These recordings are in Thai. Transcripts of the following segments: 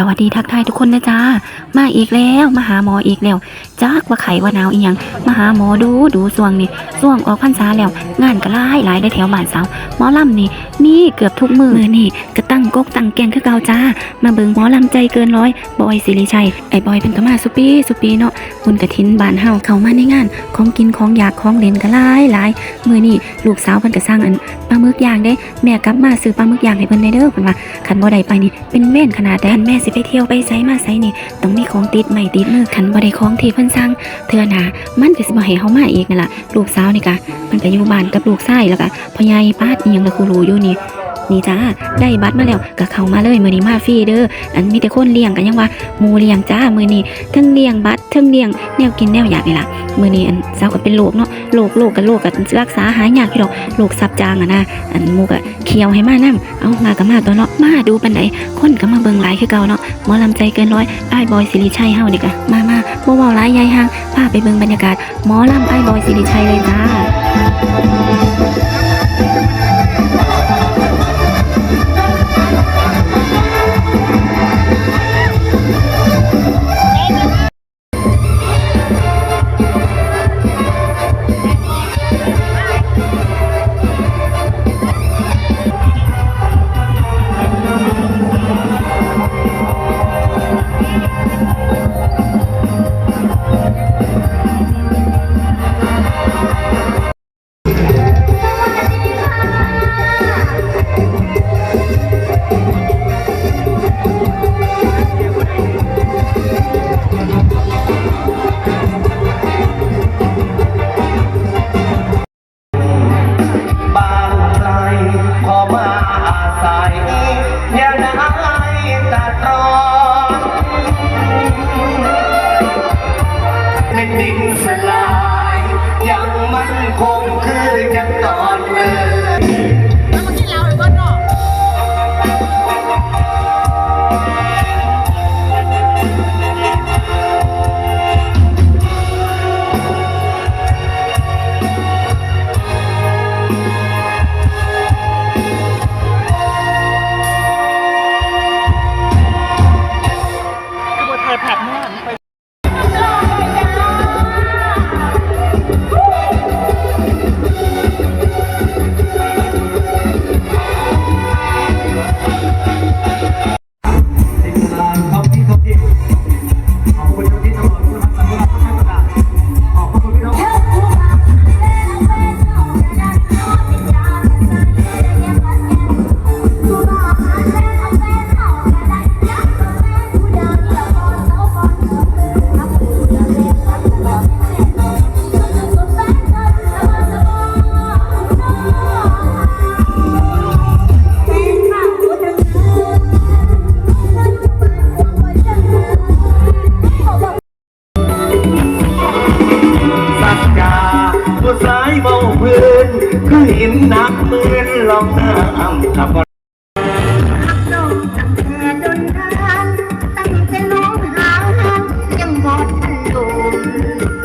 สวัสดีทักทายทุกคนนะจ้ามาอีกแล้วมาหาหมออีกแล้วจักว่าไขว่าหนาวอีหยังมาหาหมอดูดูส่วงนี่ส่วงออกพรรษาแล้ว งานก็หลายหลายได้แถวบ้านสาวหมอลำนี่มีเกือบทุกมือมือนี่ก็ตั้งกกตั้งแกงคือเก่าจ้า มาเบิ่งหมอลำใจเกินร้อยบอยสิริชัยไอ้บอยเป็นกมาสุปีสุปีเนาะบุญกระถินบานเฮาเข้ามาในงาน ของกินของอยากของเล่นก็หลายหลายมือนี่ลูกสาวเพิ่นก็สร้างอันปลาหมึกย่างเด้ แม่กลับมาซื้อปลาหมึกย่างให้เพิ่นได้เด้อเพิ่นว่าขันบ่ได้ไปนี่เป็นเว้นขนาดใดคันแม่สิไปเที่ยวไปไสมาไสนี่ต้องมีของติดใหม่ติดมือขันบ่ได้ของที่เพิ่นสั่งเทื่อหนามันก็สิบ่ให้เฮามาอีกนั่นล่ะลูกสาวนี่กะมันก็อยู่บ้านกับลูกชายแล้วก็พ่อใหญ่ป้าดอีหยังก็คือรู้อยู่นี่ นี่จ้าได้บัตรมาแล้วก็เข้ามาเลยมือนี้มาฟรีเด้ออันมีแต่คนเลี้ยงกันยังว่าหมูเลี้ยงจ้ามือนี้เทั้งเลี้ยงบัตรเทั้งเลี้ยงแนวกินแนวอยากนี่ล่ะมือนี้อันสาวก็เป็นโรคเนาะโรคโรคกับโรคก็รักษาหายยากอยู่ดอกโรคซับจางอะนะอันมูก็เคี่ยวให้มานํเอามาก็มาตัวเนาะมาดูปานใดคนก็มาเบิ่งหลายคือเก่าเนาะหมอลำใจเกินร้อยไอ้บอยสิริชัยเฮานี่กะมามาบ่เว้าหลายยายห่างพาไปเบิ่งบรรยากาศหมอลำไอ้บอยสิริชัยเลยจ้า หินนักมืนลองน้ำขับก่อนตั้งแต่น้องหายังหมดตูม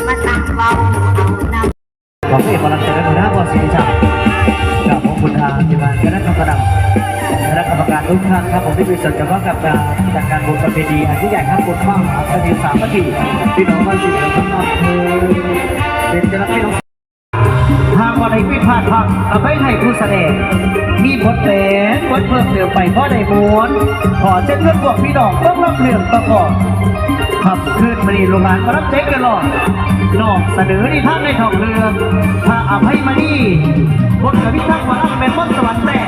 มาตั้งเบาเอานำขอบคุณกำลังใจและหัวหน้าบอสิริชัยกับขอบคุณทางทีมงานคณะกรรมการคณะกรรมการทุกท่านครับผมที่มีส่วนเกี่ยวข้องกับการจัดการบุญประเพณีอันยิ่งใหญ่ครับบุญมากมหาคดีสามัคคีพี่น้องมาสิบทั้งอำเภอาทพักเอาไปให้ผู้แสดง มีบทเพลงบทเพิ่มเติมไปเพราะในม้วน ขอเช่นเพื่อนพวกพี่น้องต้องรับเรื่องประกอบขับขึ้นมาดีโรงงานมารับเจ๊กกันหรอกนอกเสนอในท่านในทองเรือ ถ้าอภัยมาดีบทกับพิทักษ์วาระเป็นมนต์สวรรค์แต่